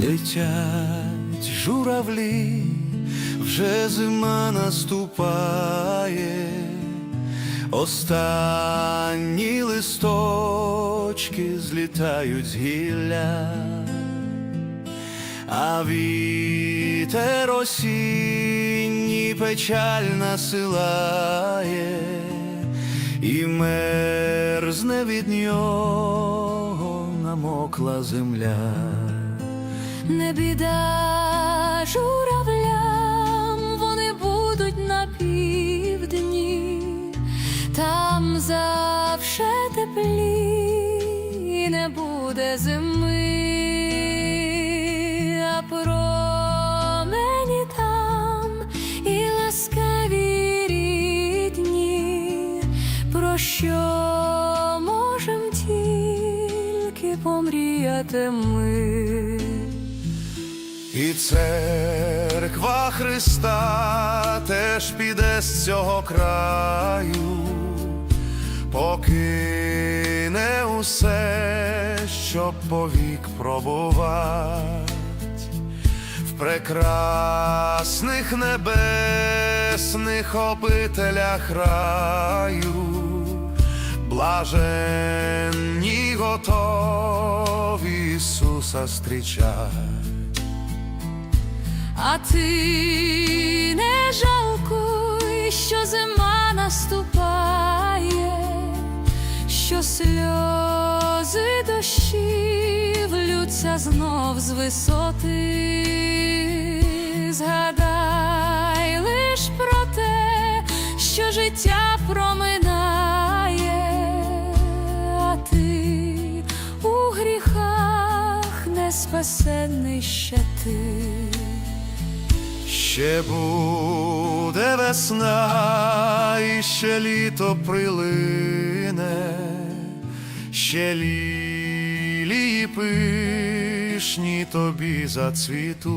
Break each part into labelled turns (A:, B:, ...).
A: летять журавлі, вже зима наступає, останні листочки злітають з гілля, а вітер осінній печаль насилає і мерзне від нього намокла земля.
B: Не біда журавлям, вони будуть на півдні, там завше теплі, не буде зими, а промені там і ласкаві рідні, про що можем тільки помріяти ми.
A: І церква Христа теж піде з цього краю, покине усе, щоб повік пробувать в прекрасних небесних обителях раю, блаженні готові Ісуса зустрічать.
B: А ти не жалкуй, що зима наступає, що сльози дощі влються знов з висоти. Згадай лиш про те, що життя проминає, а ти у гріхах не спасенний ще ти.
A: Ще буде весна, і ще літо прилине, ще лілії пишні тобі зацвітуть,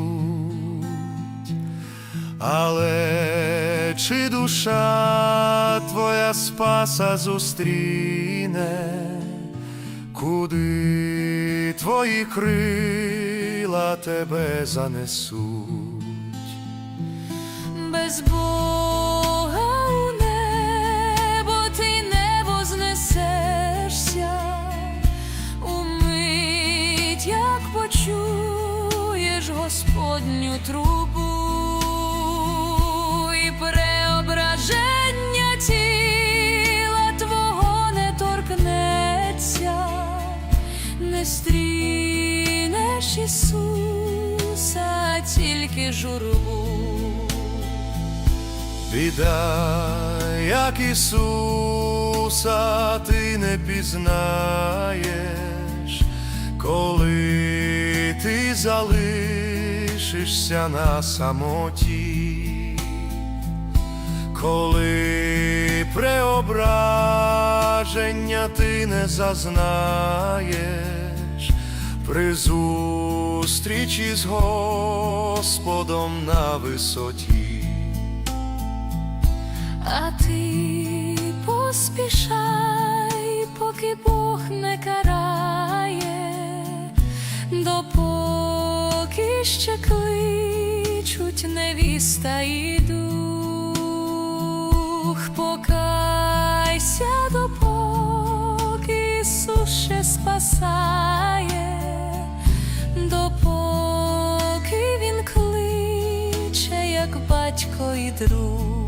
A: але чи душа твоя спаса зустріне, куди твої крила тебе занесуть?
B: Без ти не вознесешся, умить, як почуєш Господню трубу і преображення тіла твого не торкнеться, не стрінеш Ісуса, тільки журбу.
A: Біда, як Ісуса, ти не пізнаєш, коли ти залишишся на самоті, коли преображення ти не зазнаєш, при зустрічі з Господом на висоті.
B: А ти поспішай, поки Бог не карає, допоки ще кличуть невіста і дух, покайся, допоки Ісус ще спасає, допоки Він кличе, як батько і друг.